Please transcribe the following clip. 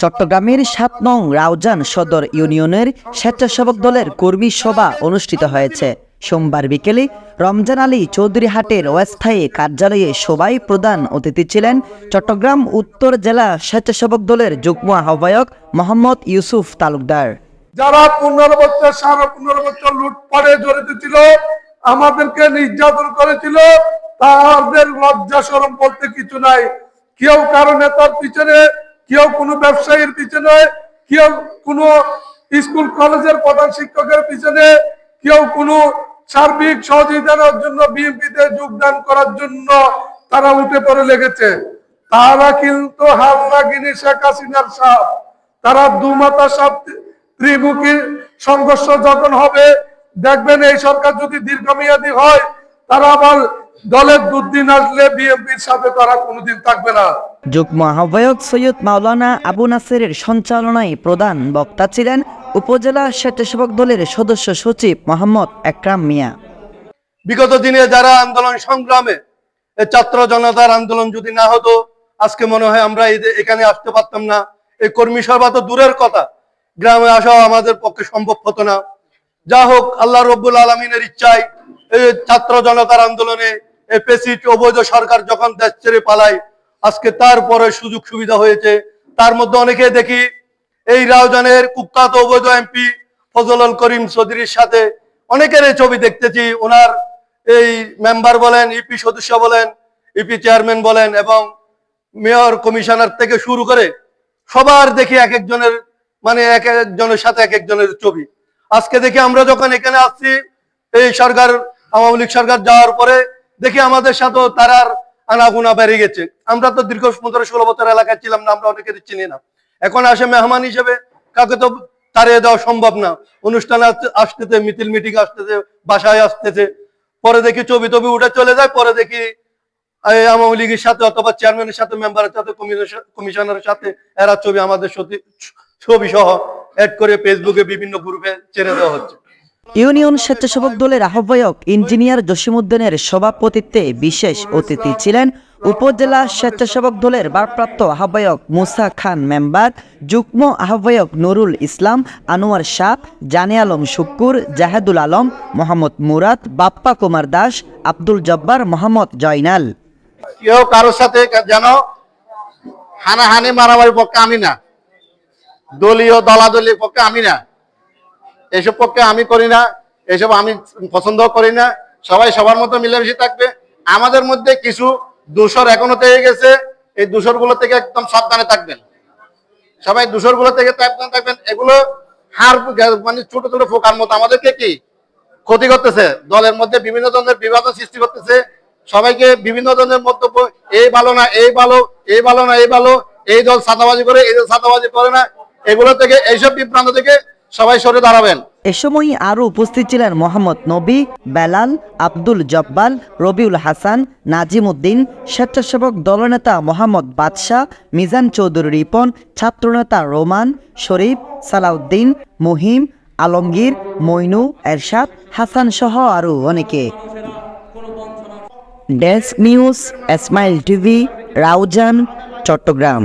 চট্টগ্রামের সাত নং রাউজান সদর ইউনিয়নের স্বেচ্ছাসেবক দলের কর্মী সভা অনুষ্ঠিত হয়েছে। সোমবার বিকেলে রমজান আলী চৌধুরী হাটের অস্থায়ী কার্যালয়ে সবাই প্রধান অতিথি ছিলেন চট্টগ্রাম উত্তর জেলা স্বেচ্ছাসেবক দলের যুগ্ম আহ্বায়ক মোহাম্মদ ইউসুফ তালুকদার। যারা পনেরো বছর, সাড়ে পনেরো বছর লুটপাটে জড়িত ছিল, আমাদেরকে নির্যাতন করেছিল, তাদের লজ্জা সরম বলতে কিছু নাই। কেউ কারণে তার পিছনে কেউ কোনো ব্যবসায়ীর পিছনে, কেউ কোনো স্কুল, কলেজের প্রধান শিক্ষকের পিছনে, কেউ কোনো সার্বিক সহযোগিতার জন্য বিএনপিতে যোগদান করার জন্য তারা উঠে পড়ে লেগেছে। তারা কিন্তু হার লাগিনি শেখ হাসিনার সাপ। তারা দুমাতা সাপ ত্রিমুখী সংঘর্ষ যখন হবে, দেখবেন এই সরকার যদি দীর্ঘমেয়াদী হয়, তারা আবার দলের দুর্দিন আসলে বিএনপির সাথে তারা কোনোদিন থাকবে না। যুগ্ম আহ্বায়ক সৈয়দ মাওলানা আবু নাসেরের সঞ্চালনায় প্রধান বক্তা ছিলেন উপজেলা স্বেচ্ছাসেবক দলের সদস্য সচিব মোহাম্মদ একরাম মিয়া। বিগত দিনে যারা আন্দোলন সংগ্রামে ছাত্র জনতার আন্দোলন যদি না হতো আজকে মনে হয় আমরা এখানে আসতে পারতাম না। এই কর্মী সভা তো দূরের কথা। গ্রামে আসাও আমাদের পক্ষে সম্ভব হতো না। যা হোক আল্লাহ রব্বুল আলমিনের ইচ্ছায় এই ছাত্র জনতার আন্দোলনে এই পেসিট অবৈধ সরকার যখন দেশ ছেড়ে পালায়, আজকে তারপরে সুযোগ সুবিধা হয়েছে। তার মধ্যে অনেকে দেখি, এই রাউজানের কুখ্যাত অবৈধ এমপি ফজলুল করিম চৌধুরীর সাথে অনেকের ছবি দেখতেছি। ওনার এই মেম্বার বলেন ইপি সদস্য বলেন ইপি চেয়ারম্যান বলেন এবং মেয়র, কমিশনার থেকে শুরু করে সবার দেখি এক একজনের মানে এক একজনের সাথে এক একজনের ছবি। আজকে দেখি আমরা যখন এখানে আসছি, এই সরকার, আওয়ামী লীগ সরকার যাওয়ার পরে দেখি আমাদের সাথেও তারার আনাগুনা বেড়ে গেছে। আমরা তো দীর্ঘ পনেরো ষোলো বছর এলাকায় ছিলাম না, আমরা অনেকে চিনি না। এখন আসে মেহমান হিসেবে কাকে তো তাড়িয়ে দেওয়া সম্ভব না। অনুষ্ঠান আসতেছে, মিছিল মিটিং আসতেছে, বাসায় আসতেছে। পরে দেখি ছবি টবি উঠে চলে যায়, পরে দেখি আওয়ামী লীগের সাথে অথবা চেয়ারম্যানের সাথে, মেম্বারের সাথে কমিশনার- কমিশনারের সাথে, এরা ছবি আমাদের ছবি সহ অ্যাড করে ফেসবুকে বিভিন্ন গ্রুপে ছেড়ে দেওয়া হচ্ছে। ইউনিয়ন স্বেচ্ছাসেবক দলের আহ্বায়ক ইঞ্জিনিয়ার জসিমুদ্দিনের সভাপতিত্বে বিশেষ অতিথি ছিলেন উপজেলা স্বেচ্ছাসেবক দলের ভারপ্রাপ্ত আহ্বায়ক মুসা খান মেম্বার, যুগ্ম আহ্বায়ক নুরুল ইসলাম, আনোয়ার শাহ, জানে আলম শুক্কুর, জাহেদুল আলম, মোহাম্মদ মুরাদ, বাপ্পা কুমার দাস, আব্দুল জব্বার, মোহাম্মদ জয়নাল। কেউ কারোর সাথে যেন হানাহানি, মারামারির পক্ষে আমি না। দলীয় দলাদলির পক্ষে আমি না। এসব পক্ষে আমি করি না, এসব আমি পছন্দ করি না, সবাই সবার মতো মিলেমিশে থাকবে। আমাদের মধ্যে কিছু দূষর এখনও থেকে গেছে, এই দূষরগুলো থেকে একদম সাবধানে থাকবেন। সবাই দূষরগুলো থেকে সাবধানে থাকবেন, এগুলো হার মানে ছোট ছোট ফোকার মতো। আমাদেরকে কি ক্ষতি করতেছে? দলের মধ্যে বিভিন্ন ধরনের বিভাজন সৃষ্টি করতেছে। সবাইকে বিভিন্ন ধরনের মন্তব্য, এই ভালো না, এই ভালো এই ভালো না, এই ভালো, এই দল সাদাবাজি করে, এই দল ছাতাবাজি করে না। এগুলো থেকে, এইসব বিভ্রান্ত থেকে সবাই সরে দাঁড়াবেন। এ সময় আরও উপস্থিত ছিলেন মোহাম্মদ নবী, বেলাল, আব্দুল জব্বাল, রবিউল হাসান নাজিম উদ্দিন স্বেচ্ছাসেবক দলনেতা মোহাম্মদ বাদশাহ, মিজান চৌধুরী রিপন, ছাত্রনেতা রোমান, শরীফ, সালাউদ্দিন, মুহিম, আলমগীর, মইনু, এরশাদ, হাসান সহ আরও অনেকে। Desk news, Esmail TV, Raozan, Chattogram.